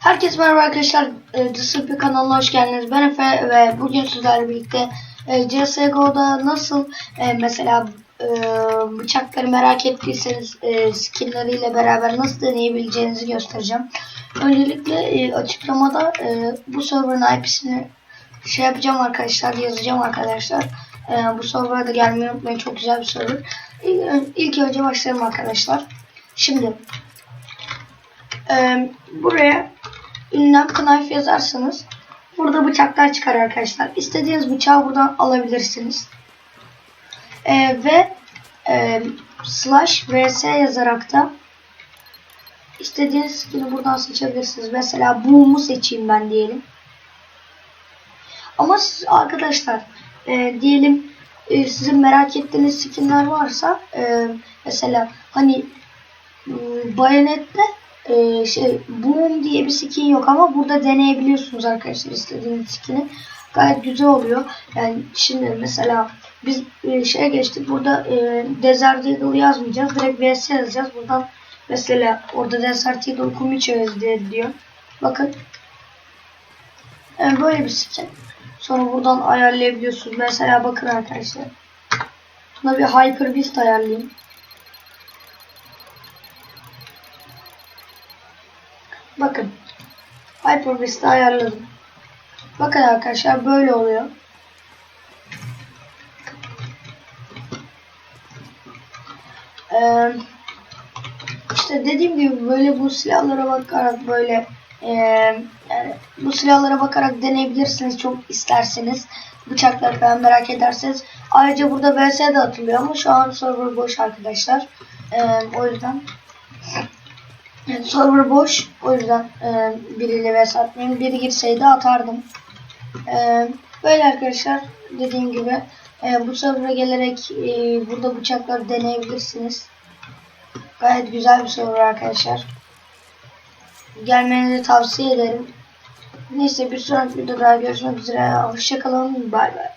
Herkese merhaba arkadaşlar. E, The Sıpı kanalına hoş geldiniz. Ben Efe ve bugün sizlerle birlikte e, CSGO'da nasıl e, mesela e, bıçakları merak ettiyseniz e, skinleriyle beraber nasıl deneyebileceğinizi göstereceğim. Öncelikle e, açıklamada e, bu server'ın IP'sini şey yapacağım arkadaşlar, yazacağım arkadaşlar. E, bu server'a da gelmeyi unutmayın. Çok güzel bir server. İlk, ilk önce başlayalım arkadaşlar. Şimdi e, buraya ünlem knife yazarsanız burada bıçaklar çıkar arkadaşlar. İstediğiniz bıçağı buradan alabilirsiniz. E, ve e, slash vs yazarak da istediğiniz skin'i buradan seçebilirsiniz. Mesela boom'u seçeyim ben diyelim. Ama siz arkadaşlar e, diyelim e, sizin merak ettiğiniz skinler varsa e, mesela hani e, bayonette e, şey boom diye bir skin yok ama burada deneyebiliyorsunuz arkadaşlar istediğiniz skin'i. Gayet güzel oluyor. Yani şimdi mesela biz e, şeye geçtik burada e, Desert Eagle yazmayacağız. Direkt VS yazacağız. Buradan mesela orada Desert Eagle Kumicho yazıyor. Bakın. Yani böyle bir skin. Sonra buradan ayarlayabiliyorsunuz. Mesela bakın arkadaşlar. Buna bir Hyper Beast ayarlayayım. Bakın. Hyper Beast'i ayarladım. Bakın arkadaşlar böyle oluyor. Ee, işte dediğim gibi böyle bu silahlara bakarak böyle e, yani bu silahlara bakarak deneyebilirsiniz çok isterseniz bıçakları falan merak ederseniz ayrıca burada VS de atılıyor ama şu an server boş arkadaşlar Ee, o yüzden yani server boş o yüzden e, biriyle vs atmayayım biri girseydi atardım Ee, böyle arkadaşlar dediğim gibi e, bu server'a gelerek e, burada bıçakları deneyebilirsiniz gayet güzel bir server arkadaşlar gelmenizi tavsiye ederim. Neyse bir sonraki videoda görüşmek üzere. Hoşçakalın. Bay bay.